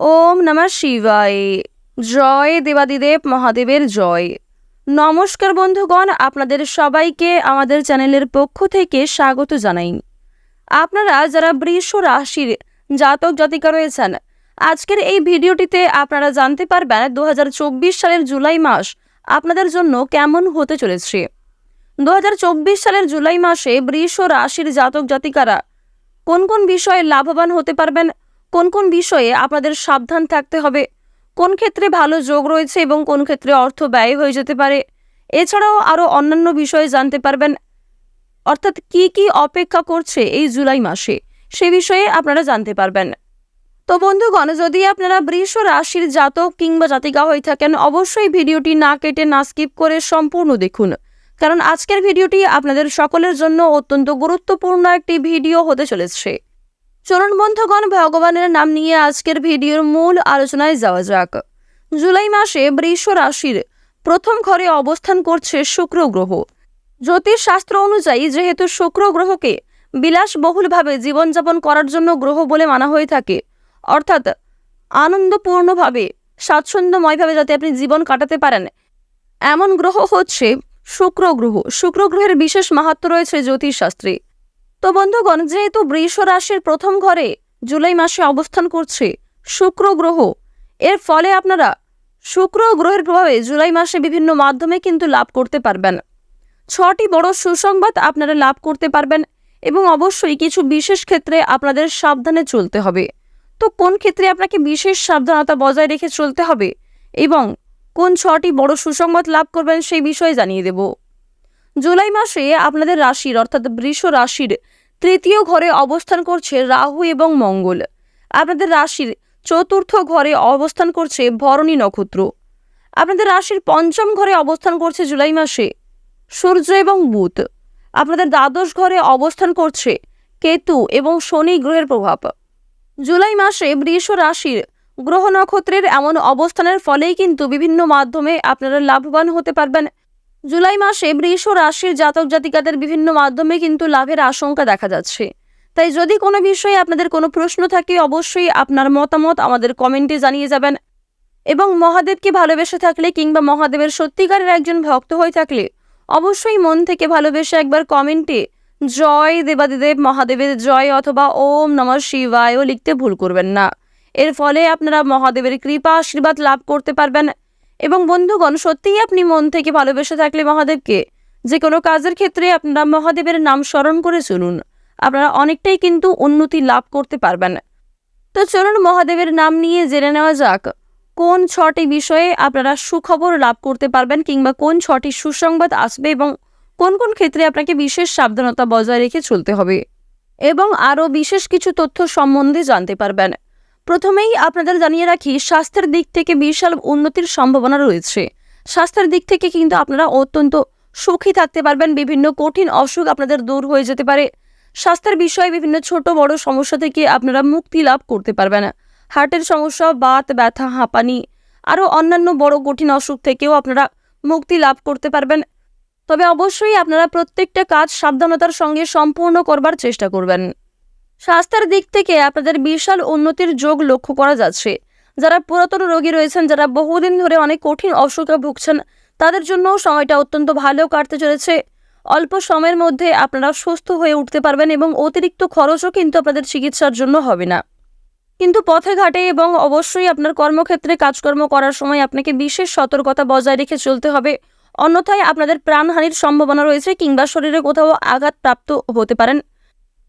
ওম নমঃ শিবায়। জয় দেবাদিদেব মহাদেবের জয়। নমস্কার বন্ধুগণ, আপনাদের সবাইকে আমাদের চ্যানেলের পক্ষ থেকে স্বাগত জানাই। আপনারা যারা বৃষ রাশির জাতক জাতিকা রয়েছেন, আজকের এই ভিডিওটিতে আপনারা জানতে পারবেন দু হাজার চব্বিশ সালের জুলাই মাস আপনাদের জন্য কেমন হতে চলেছে। দু হাজার চব্বিশ সালের জুলাই মাসে বৃষ রাশির জাতক জাতিকারা কোন কোন বিষয়ে লাভবান হতে পারবেন কোন কোন বিষয়ে আপনাদের সাবধান থাকতে হবে? কোন ক্ষেত্রে ভালো যোগ রয়েছে এবং কোন ক্ষেত্রে অর্থ ব্যয় হয়ে যেতে পারে? এছাড়াও আরও অন্যান্য বিষয়ে জানতে পারবেন। অর্থাৎ কি কি অপেক্ষা করছে এই জুলাই মাসে? সে বিষয়ে আপনারা জানতে পারবেন। তো বন্ধুগণ, যদি আপনারা বৃষ রাশির জাতক কিংবা জাতিকা হয়ে থাকেন, অবশ্যই ভিডিওটি না কেটে না স্কিপ করে সম্পূর্ণ দেখুন। কারণ আজকের ভিডিওটি আপনাদের সকলের জন্য অত্যন্ত গুরুত্বপূর্ণ একটি ভিডিও হতে চলেছে। চলুন বন্ধুগণ, ভগবানের নাম নিয়ে আজকের ভিডিওর মূল আলোচনায় যাওয়া যাক। জুলাই মাসে বৃষ রাশির প্রথম ঘরে অবস্থান করছে শুক্র গ্রহ। জ্যোতিষ শাস্ত্র অনুযায়ী যেহেতু শুক্র গ্রহকে বিলাসবহুলভাবে জীবনযাপন করার জন্য গ্রহ বলে মানা হয়ে থাকে, অর্থাৎ আনন্দপূর্ণভাবে, স্বাচ্ছন্দ্যময়ভাবে যাতে আপনি জীবন কাটাতে পারেন, এমন গ্রহ হচ্ছে শুক্র গ্রহ। শুক্র গ্রহের বিশেষ মাহাত্ম রয়েছে জ্যোতিষশাস্ত্রে। তো বন্ধুগণ, যেহেতু বৃষ রাশির প্রথম ঘরে জুলাই মাসে অবস্থান করছে শুক্র গ্রহ, এর ফলে আপনারা শুক্র গ্রহের প্রভাবে জুলাই মাসে বিভিন্ন মাধ্যমে কিন্তু লাভ করতে পারবেন। ছটি বড় সুসংবাদ আপনারা লাভ করতে পারবেন এবং অবশ্যই কিছু বিশেষ ক্ষেত্রে আপনাদের সাবধানে চলতে হবে। তো কোন ক্ষেত্রে আপনাকে বিশেষ সাবধানতা বজায় রেখে চলতে হবে এবং কোন ছটি বড় সুসংবাদ লাভ করবেন সেই বিষয়ে জানিয়ে দেব। জুলাই মাসে আপনাদের রাশির, অর্থাৎ বৃষ রাশির তৃতীয় ঘরে অবস্থান করছে রাহু এবং মঙ্গল। আপনাদের রাশির চতুর্থ ঘরে অবস্থান করছে ভরণী নক্ষত্র। আপনাদের রাশির পঞ্চম ঘরে অবস্থান করছে জুলাই মাসে সূর্য এবং বুধ। আপনাদের দ্বাদশ ঘরে অবস্থান করছে কেতু এবং শনি গ্রহের প্রভাব। জুলাই মাসে বৃষ রাশির গ্রহ নক্ষত্রের এমন অবস্থানের ফলেই কিন্তু বিভিন্ন মাধ্যমে আপনারা লাভবান হতে পারবেন জুলাই মাসে বৃষ রাশির জাতক জাতিকাদের বিভিন্ন মাধ্যমে কিন্তু লাভের আশঙ্কা দেখা যাচ্ছে। তাই যদি কোনো বিষয়ে আপনাদের কোনো প্রশ্ন থাকে, অবশ্যই আপনার মতামত আমাদের কমেন্টে জানিয়ে যাবেন। এবং মহাদেবকে ভালোবেসে থাকলে কিংবা মহাদেবের সত্যিকারের একজন ভক্ত হয়ে থাকলে অবশ্যই মন থেকে ভালোবেসে একবার কমেন্টে জয় দেবাদিদেব মহাদেবের জয় অথবা ওম নমঃ শিবায়ও লিখতে ভুল করবেন না। এর ফলে আপনারা মহাদেবের কৃপা আশীর্বাদ লাভ করতে পারবেন। এবং বন্ধুগণ, সত্যিই আপনি মন থেকে ভালোবেসে থাকলে মহাদেবকে যে কোনো কাজের ক্ষেত্রে আপনারা মহাদেবের নাম স্মরণ করে চলুন। আপনারা অনেকটাই কিন্তু উন্নতি লাভ করতে পারবেন। তো চলুন মহাদেবের নাম নিয়ে জেনে নেওয়া যাক, কোন ছটি বিষয়ে আপনারা সুখবর লাভ করতে পারবেন কিংবা কোন ছটি সুসংবাদ আসবে এবং কোন কোন ক্ষেত্রে আপনাকে বিশেষ সাবধানতা বজায় রেখে চলতে হবে এবং আরও বিশেষ কিছু তথ্য সম্বন্ধে জানতে পারবেন। প্রথমেই আপনাদের জানিয়ে রাখি, স্বাস্থ্যের দিক থেকে বিশাল উন্নতির সম্ভাবনা রয়েছে। স্বাস্থ্যের দিক থেকে কিন্তু আপনারা অত্যন্ত সুখী থাকতে পারবেন, বিভিন্ন কঠিন অসুখ আপনাদের দূর হয়ে যেতে পারে। স্বাস্থ্যের বিষয়ে বিভিন্ন ছোট বড় সমস্যা থেকে আপনারা মুক্তি লাভ করতে পারবেন। হার্টের সমস্যা, বাত, ব্যথা, হাঁপানি আরও অন্যান্য বড় কঠিন অসুখ থেকেও আপনারা মুক্তি লাভ করতে পারবেন। তবে অবশ্যই আপনারা প্রত্যেকটা কাজ সাবধানতার সঙ্গে সম্পূর্ণ করবার চেষ্টা করবেন। স্বাস্থ্যের দিক থেকে আপনাদের বিশাল উন্নতির যোগ লক্ষ্য করা যাচ্ছে। যারা পুরাতন রোগী রয়েছেন, যারা বহুদিন ধরে অনেক কঠিন অসুখে ভুগছেন, তাদের জন্য সময়টা অত্যন্ত ভালো কাটতে চলেছে। অল্প সময়ের মধ্যে আপনারা সুস্থ হয়ে উঠতে পারবেন এবং অতিরিক্ত খরচও কিন্তু আপনাদের চিকিৎসার জন্য হবে না। কিন্তু পথে ঘাটে এবং অবশ্যই আপনার কর্মক্ষেত্রে কাজকর্ম করার সময় আপনাকে বিশেষ সতর্কতা বজায় রেখে চলতে হবে। অন্যথায় আপনাদের প্রাণহানির সম্ভাবনা রয়েছে কিংবা শরীরে কোথাও আঘাতপ্রাপ্ত হতে পারেন।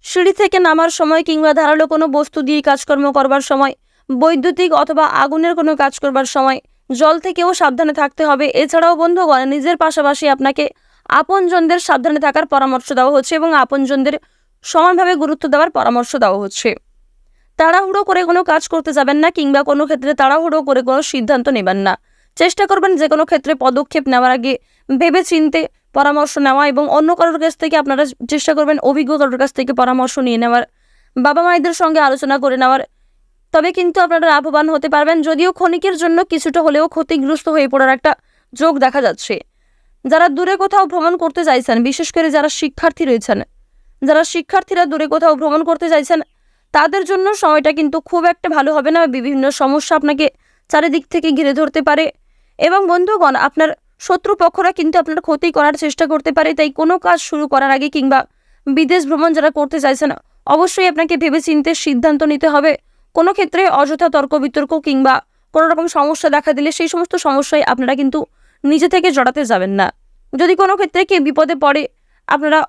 সিঁড়ি থেকে নামার সময় কিংবা ধারালো কোনো বস্তু দিয়ে কাজকর্ম করবার সময়, বৈদ্যুতিক অথবা আগুনের কোনো কাজ করবার সময়, জল থেকেও সাবধানে থাকতে হবে। এছাড়াও বন্ধুগণ, নিজের পাশাপাশি আপনাকে আপনজনদের সাবধানে থাকার পরামর্শ দেওয়া হচ্ছে এবং আপনজনদের সমানভাবে গুরুত্ব দেওয়ার পরামর্শ দেওয়া হচ্ছে। তাড়াহুড়ো করে কোনো কাজ করতে যাবেন না কিংবা কোনো ক্ষেত্রে তাড়াহুড়ো করে কোনো সিদ্ধান্ত নেবেন না। চেষ্টা করবেন যে কোনো ক্ষেত্রে পদক্ষেপ নেওয়ার আগে ভেবে চিনতে পরামর্শ নেওয়া এবং অন্য কারোর কাছ থেকে আপনারা চেষ্টা করবেন অভিজ্ঞ কারোর কাছ থেকে পরামর্শ নিয়ে নেওয়ার, বাবা মায়েদের সঙ্গে আলোচনা করে নেওয়ার। তবে কিন্তু আপনারা লাভবান হতে পারবেন, যদিও ক্ষণিকের জন্য কিছুটা হলেও ক্ষতিগ্রস্ত হয়ে পড়ার একটা যোগ দেখা যাচ্ছে। যারা দূরে কোথাও ভ্রমণ করতে চাইছেন, বিশেষ করে যারা শিক্ষার্থী রয়েছেন, যারা শিক্ষার্থীরা দূরে কোথাও ভ্রমণ করতে চাইছেন, তাদের জন্য সময়টা কিন্তু খুব একটা ভালো হবে না। বিভিন্ন সমস্যা আপনাকে চারিদিক থেকে ঘিরে ধরতে পারে। এবং বন্ধুগণ, আপনার শত্রুপক্ষরা কিন্তু আপনার ক্ষতি করার চেষ্টা করতে পারে, তাই কোনো কাজ শুরু করার আগে কিংবা বিদেশ ভ্রমণ যারা করতে চাইছে না, অবশ্যই আপনাকে ভেবেচিন্তে সিদ্ধান্ত নিতে হবে। কোনো ক্ষেত্রে অযথা তর্ক বিতর্ক কিংবা কোনো রকম সমস্যা দেখা দিলে সেই সমস্ত সমস্যায় আপনারা কিন্তু নিজে থেকে জড়াতে যাবেন না। যদি কোনো ক্ষেত্রে কেউ বিপদে পড়ে, আপনারা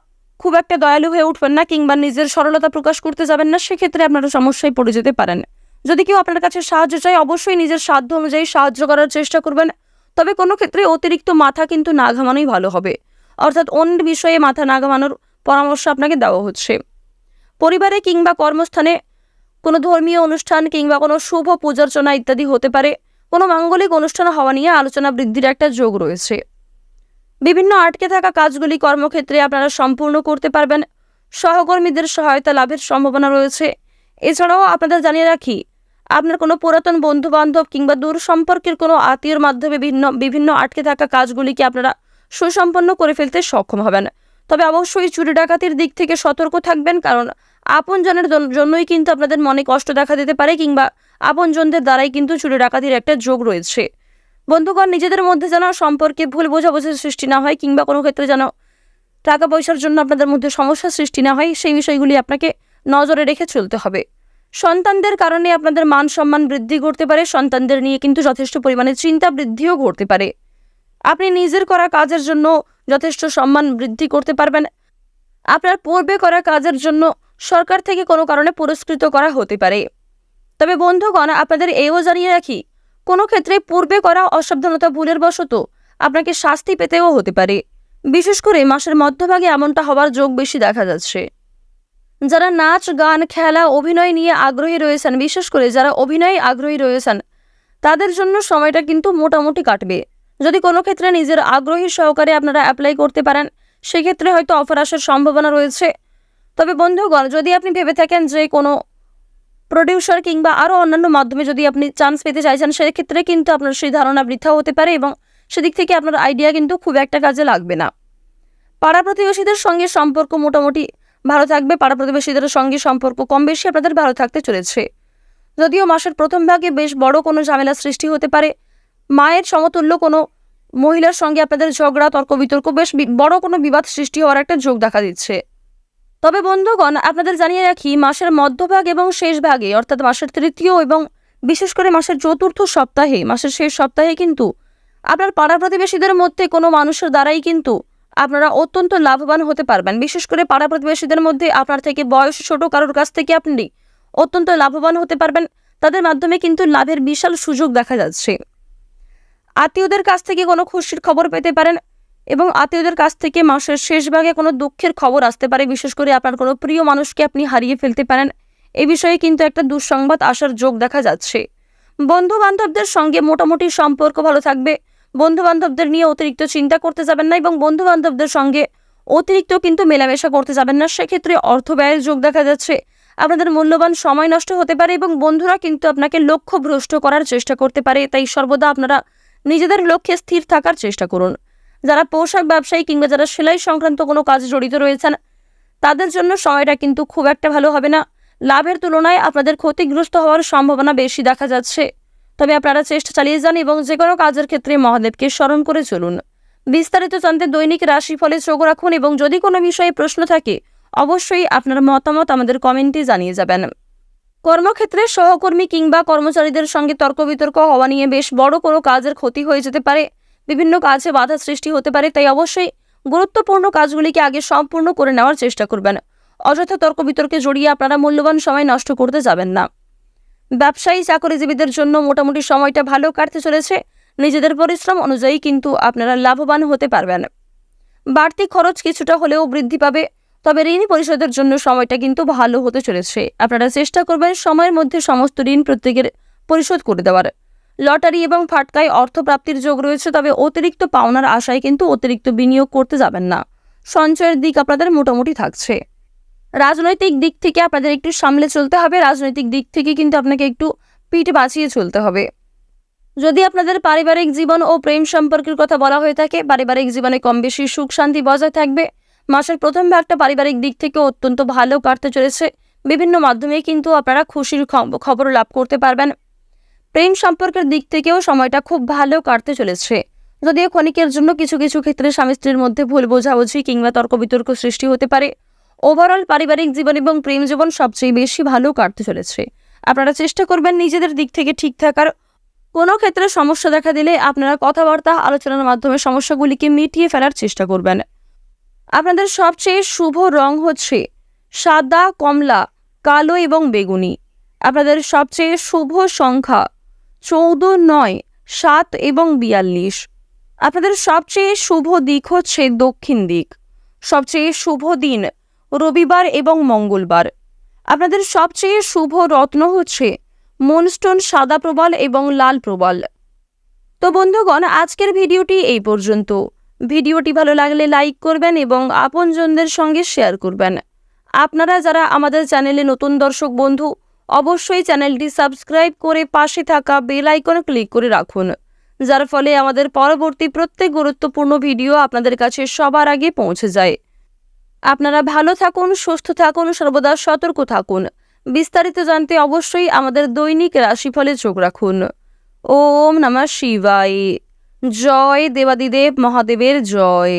খুব একটা দয়ালু হয়ে উঠবেন না কিংবা নিজের সরলতা প্রকাশ করতে যাবেন না, সেক্ষেত্রে আপনারা সমস্যায় পড়ে যেতে পারেন। যদি কেউ আপনার কাছে সাহায্য চায়, অবশ্যই নিজের সাধ্য অনুযায়ী সাহায্য করার চেষ্টা করবেন। তবে কোনো ক্ষেত্রে অতিরিক্ত মাথা কিন্তু না ঘামানোই ভালো হবে। অর্থাৎ অন্য বিষয়ে মাথা না ঘামানোর পরামর্শ আপনাকে দেওয়া হচ্ছে। পরিবারে কিংবা কর্মস্থানে কোনো ধর্মীয় অনুষ্ঠান কিংবা কোনো শুভ পূজার্চনা ইত্যাদি হতে পারে। কোনো মাঙ্গলিক অনুষ্ঠান হওয়া নিয়ে আলোচনা বৃদ্ধির একটা যোগ রয়েছে। বিভিন্ন আটকে থাকা কাজগুলি কর্মক্ষেত্রে আপনারা সম্পূর্ণ করতে পারবেন। সহকর্মীদের সহায়তা লাভের সম্ভাবনা রয়েছে। এছাড়াও আপনাদের জানিয়ে রাখি আপনার কোনো পুরাতন বন্ধু বান্ধব কিংবা দূর সম্পর্কের কোনো আত্মীয়র মাধ্যমে বিভিন্ন বিভিন্ন আটকে থাকা কাজগুলিকে আপনারা সুসম্পন্ন করে ফেলতে সক্ষম হবেন। তবে অবশ্যই চুরি ডাকাতির দিক থেকে সতর্ক থাকবেন, কারণ আপনজনের জন- জন্যই কিন্তু আপনাদের মনে কষ্ট দেখা দিতে পারে কিংবা আপনজনদের দ্বারাই কিন্তু চুরি ডাকাতির একটা যোগ রয়েছে। বন্ধুগণ, নিজেদের মধ্যে যেন সম্পর্কে ভুল বোঝাবুঝির সৃষ্টি না হয় কিংবা কোনো ক্ষেত্রে যেন টাকা পয়সার জন্য আপনাদের মধ্যে সমস্যার সৃষ্টি না হয়, সেই বিষয়গুলি আপনাকে নজরে রেখে চলতে হবে। সন্তানদের কারণে আপনাদের মান সম্মান বৃদ্ধি ঘটতে পারে, সন্তানদের নিয়ে কিন্তু যথেষ্ট পরিমাণে চিন্তা বৃদ্ধিও ঘটতে পারে। আপনি নিজের করা কাজের জন্য যথেষ্ট সম্মান বৃদ্ধি করতে পারবেন। আপনার পূর্বে করা কাজের জন্য সরকার থেকে কোনো কারণে পুরস্কৃত করা হতে পারে। তবে বন্ধুগণ, আপনাদের এও জানিয়ে রাখি, কোনো ক্ষেত্রে পূর্বে করা অসাবধানতা ভুলের বশত আপনাকে শাস্তি পেতেও হতে পারে। বিশেষ করে মাসের মধ্যভাগে এমনটা হওয়ার যোগ বেশি দেখা যাচ্ছে। যারা নাচ, গান, খেলা, অভিনয় নিয়ে আগ্রহী রয়েছেন, বিশেষ করে যারা অভিনয়ে আগ্রহী রয়েছেন, তাদের জন্য সময়টা কিন্তু মোটামুটি কাটবে। যদি কোনো ক্ষেত্রে নিজের আগ্রহী সহকারে আপনারা অ্যাপ্লাই করতে পারেন, সেক্ষেত্রে হয়তো অফার আসার সম্ভাবনা রয়েছে। তবে বন্ধুগণ, যদি আপনি ভেবে থাকেন যে কোনো প্রডিউসার কিংবা আরও অন্যান্য মাধ্যমে যদি আপনি চান্স পেতে চাইছেন, সেক্ষেত্রে কিন্তু আপনার সেই ধারণা বৃথা হতে পারে এবং সেদিক থেকে আপনার আইডিয়া কিন্তু খুব একটা কাজে লাগবে না। পাড়া প্রতিবেশীদের সঙ্গে সম্পর্ক মোটামুটি ভালো থাকবে, পাড়া প্রতিবেশীদের সঙ্গে সম্পর্ক কম বেশি, আপনাদের ভালো থাকতে চলেছে। যদিও মাসের প্রথম ভাগে বেশ বড় কোনো ঝামেলা সৃষ্টি হতে পারে, মায়ের সমতুল্য কোনো মহিলার সঙ্গে আপনাদের ঝগড়া তর্ক বিতর্ক বেশ বড় কোনো বিবাদ সৃষ্টি হওয়ার একটা যোগ দেখা দিচ্ছে। তবে বন্ধুগণ, আপনাদের জানিয়ে রাখি, মাসের মধ্যভাগ এবং শেষ ভাগে, অর্থাৎ মাসের তৃতীয় এবং বিশেষ করে মাসের চতুর্থ সপ্তাহে, মাসের শেষ সপ্তাহে কিন্তু আপনার পাড়া প্রতিবেশীদের মধ্যে কোনো মানুষের দ্বারাই কিন্তু আপনারা অত্যন্ত লাভবান হতে পারবেন। বিশেষ করে পাড়া প্রতিবেশীদের মধ্যে আপনার থেকে বয়স ছোট কারোর কাছ থেকে আপনি অত্যন্ত লাভবান হতে পারবেন। তাদের মাধ্যমে কিন্তু লাভের বিশাল সুযোগ দেখা যাচ্ছে। আত্মীয়দের কাছ থেকে কোনো খুশির খবর পেতে পারেন এবং আত্মীয়দের কাছ থেকে মাসের শেষ ভাগে কোনো দুঃখের খবর আসতে পারে। বিশেষ করে আপনার কোনো প্রিয় মানুষকে আপনি হারিয়ে ফেলতে পারেন। এ বিষয়ে কিন্তু একটা দুঃসংবাদ আসার যোগ দেখা যাচ্ছে। বন্ধু বান্ধবদের সঙ্গে মোটামুটি সম্পর্ক ভালো থাকবে। বন্ধু বান্ধবদের নিয়ে অতিরিক্ত চিন্তা করতে যাবেন না এবং বন্ধু বান্ধবদের সঙ্গে অতিরিক্ত কিন্তু মেলামেশা করতে যাবেন না। সেক্ষেত্রে অর্থ ব্যয়ের যোগ দেখা যাচ্ছে। আপনাদের মূল্যবান সময় নষ্ট হতে পারে এবং বন্ধুরা কিন্তু আপনাকে লক্ষ্য ভ্রষ্ট করার চেষ্টা করতে পারে। তাই সর্বদা আপনারা নিজেদের লক্ষ্যে স্থির থাকার চেষ্টা করুন। যারা পোশাক ব্যবসায়ী কিংবা যারা সেলাই সংক্রান্ত কোনো কাজে জড়িত রয়েছেন, তাদের জন্য সময়টা কিন্তু খুব একটা ভালো হবে না। লাভের তুলনায় আপনাদের ক্ষতিগ্রস্ত হওয়ার সম্ভাবনা বেশি দেখা যাচ্ছে। তবে আপনারা চেষ্টা চালিয়ে যান এবং যে কোনো কাজের ক্ষেত্রে মহাদেবকে স্মরণ করে চলুন। বিস্তারিত জানতে দৈনিক রাশিফলে চোখ রাখুন এবং যদি কোনো বিষয়ে প্রশ্ন থাকে, অবশ্যই আপনার মতামত আমাদের কমেন্টে জানিয়ে যাবেন। কর্মক্ষেত্রে সহকর্মী কিংবা কর্মচারীদের সঙ্গে তর্ক বিতর্ক হওয়া নিয়ে বেশ বড় কোনো কাজের ক্ষতি হয়ে যেতে পারে। বিভিন্ন কাজে বাধা সৃষ্টি হতে পারে, তাই অবশ্যই গুরুত্বপূর্ণ কাজগুলিকে আগে সম্পূর্ণ করে নেওয়ার চেষ্টা করবেন। অযথা তর্ক বিতর্কে জড়িয়ে আপনারা মূল্যবান সময় নষ্ট করতে যাবেন না। ব্যবসায়ী চাকরিজীবীদের জন্য মোটামুটি সময়টা ভালো কাটতে চলেছে। নিজেদের পরিশ্রম অনুযায়ী কিন্তু আপনারা লাভবান হতে পারবেন। বাড়তি খরচ কিছুটা হলেও বৃদ্ধি পাবে, তবে ঋণ পরিশোধের জন্য সময়টা কিন্তু ভালো হতে চলেছে। আপনারা চেষ্টা করবেন সময়ের মধ্যে সমস্ত ঋণ প্রত্যেকের পরিশোধ করে দেওয়ার। লটারি এবং ফাটকায় অর্থপ্রাপ্তির যোগ রয়েছে, তবে অতিরিক্ত পাওনার আশায় কিন্তু অতিরিক্ত বিনিয়োগ করতে যাবেন না। সঞ্চয়ের দিক আপনাদের মোটামুটি থাকছে। রাজনৈতিক দিক থেকে আপনাদের একটু সামলে চলতে হবে। রাজনৈতিক দিক থেকে কিন্তু আপনাকে একটু পিঠ বাঁচিয়ে চলতে হবে। যদি আপনাদের পারিবারিক জীবন ও প্রেম সম্পর্কের কথা বলা হয়ে থাকে, পারিবারিক জীবনে কম বেশি সুখ শান্তি বজায় থাকবে। মাসের প্রথম ভাগটা পারিবারিক দিক থেকে অত্যন্ত ভালো কাটতে চলেছে। বিভিন্ন মাধ্যমে কিন্তু আপনারা খুশির খবর লাভ করতে পারবেন। প্রেম সম্পর্কের দিক থেকেও সময়টা খুব ভালো কাটতে চলেছে। যদিও ক্ষণিকের জন্য কিছু কিছু ক্ষেত্রে স্বামী স্ত্রীর মধ্যে ভুল বোঝাবুঝি কিংবা তর্ক বিতর্ক সৃষ্টি হতে পারে। ওভারঅল পারিবারিক জীবন এবং প্রেম জীবন সবচেয়ে বেশি ভালো কাটতে চলেছে। আপনারা চেষ্টা করবেন নিজেদের দিক থেকে ঠিক থাকার। কোনো ক্ষেত্রে সমস্যা দেখা দিলে আপনারা কথাবার্তা, আলোচনার মাধ্যমে সমস্যাগুলিকে মিটিয়ে ফেলার চেষ্টা করবেন। আপনাদের সবচেয়ে শুভ রং হচ্ছে সাদা, কমলা, কালো এবং বেগুনি। আপনাদের সবচেয়ে শুভ সংখ্যা চৌদ্দ, নয়, সাত এবং বিয়াল্লিশ। আপনাদের সবচেয়ে শুভ দিক হচ্ছে দক্ষিণ দিক। সবচেয়ে শুভ দিন রবিবার এবং মঙ্গলবার। আপনাদের সবচেয়ে শুভ রত্ন হচ্ছে মনস্টোন সাদা প্রবাল এবং লাল প্রবাল। তো বন্ধুগণ, আজকের ভিডিওটি এই পর্যন্ত। ভিডিওটি ভালো লাগলে লাইক করবেন এবং আপনজনদের সঙ্গে শেয়ার করবেন। আপনারা যারা আমাদের চ্যানেলে নতুন দর্শক বন্ধু, অবশ্যই চ্যানেলটি সাবস্ক্রাইব করে পাশে থাকা বেল আইকন ক্লিক করে রাখুন, যার ফলে আমাদের পরবর্তী প্রত্যেক গুরুত্বপূর্ণ ভিডিও আপনাদের কাছে সবার আগে পৌঁছে যায়। আপনারা ভালো থাকুন, সুস্থ থাকুন, সর্বদা সতর্ক থাকুন। বিস্তারিত জানতে অবশ্যই আমাদের দৈনিক রাশিফলে চোখ রাখুন। ওম নমঃ শিবাই জয় দেবাদিদেব মহাদেবের জয়।